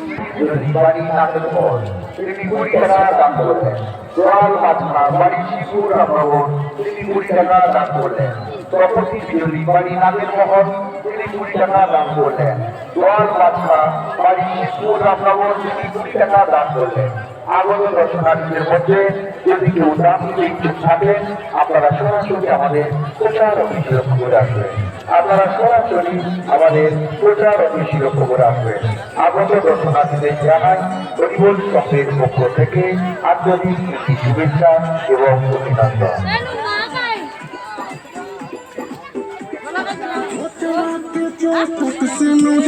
নেই কি করে সবাই দিলে বাড়ি নাটের পর তিনি কুড়ি টাকা দান করলেন দোয়াল মাছমা বাড়ি শিবুর রামনগর তিনি কুড়ি টাকা দান করলেন প্রপতি বিজলি বাড়ি নাটের মহল তিনি কুড়ি টাকা দান করলেন দোয়াল মাছমা বাড়ি শিবুর রামনগর তিনি কুড়ি টাকা দান করলেন আগত দর্শনার্থীদের মধ্যে যদি কেউ দান ইচ্ছুক থাকেন আপনারা সরাসরি আমাদের প্রচার অফিসে লক্ষ্য করে আসবেন আপনারা সরাসরি আমাদের প্রচার অফিসে লক্ষ্য করে আসবেন আগত দর্শনার্থীদের জানাই হরিবল সংঘের পক্ষ থেকে আন্তরিক প্রীতি শুভেচ্ছা এবং অভিনন্দন। ভঙ্গিরা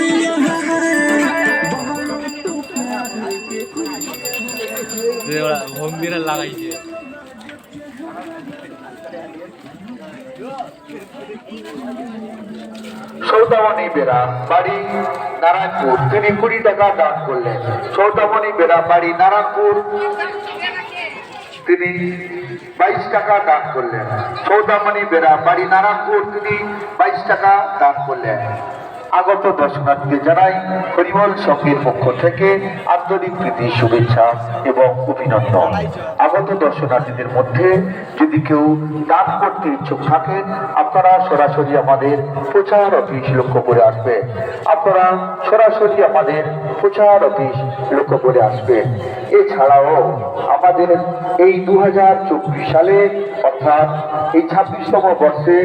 লাগাইছে। সৌদামণি বেরা বাড়ি নারায়ণপুর। তিনি কুড়ি টাকা দান করলেন। সৌদামণি বেড়া বাড়ি নারায়ণপুর। তিনি বাইশ টাকা দান করলেন। সৌদামণি বেড়া বাড়ি নারায়ণপুর। তিনি বাইশ টাকা দান করলেন। আগত দর্শনার্থীদের জানাই হরিমল সংঘের পক্ষ থেকে আন্তরিক প্রীতি, শুভেচ্ছা এবং অভিনন্দন। আগত দর্শনার্থীদের মধ্যে যদি কেউ দান করতে ইচ্ছুক থাকেন আপনারা সরাসরি আমাদের প্রচার অফিস লক্ষ্য করে আসবে। আপনারা সরাসরি আমাদের প্রচার অফিস লক্ষ্য করে আসবেন এছাড়াও আমাদের এই দু হাজার চব্বিশ সালে, অর্থাৎ এই ছাব্বিশতম বর্ষে,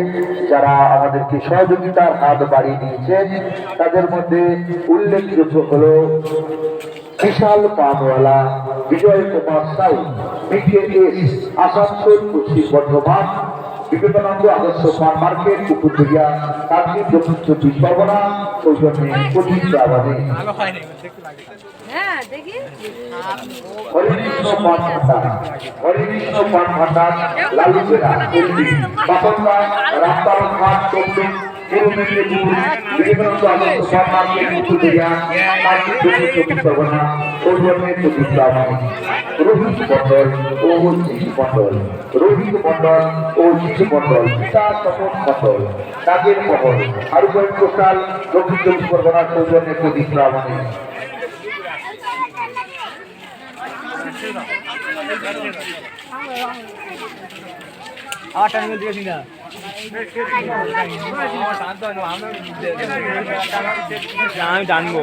যারা আমাদেরকে সহযোগিতার হাত বাড়িয়ে দিয়েছেন তাদের মধ্যে উল্লেখযোগ্য হল বিশাল পানওয়ালা বিজয় কুমার সাউ বিকেএস আসানসোল পশ্চিম বর্ধমান বিবেকানন্দ আদর্শ পান মার্কেট কুকুরদিয়া কার্তিক দক্ষিণ চব্বিশ পরগনা সৌজন্যে পঁচিশ আবাদী। হ্যাঁ হরিকৃষ্ণ পান ভান্ডার হরিকৃষ্ণ পান ভান্ডার দিল্লি বাসন্দা রামতারণ ঘাট চব্বিশ পূর্ব মেদিনীপুর আদর্শ পান মার্কেট কুকুরদিয়া কার্তিক দক্ষিণ চব্বিশ পরগনা সৌজন্যে চব্বিশ রোহিত মন্ডল ও শিশু মন্ডল রোহিত মন্ডল ও শিশু মন্ডল পিতা তপন মন্ডল আমার টাইমে দিয়েছি না। আমি জানব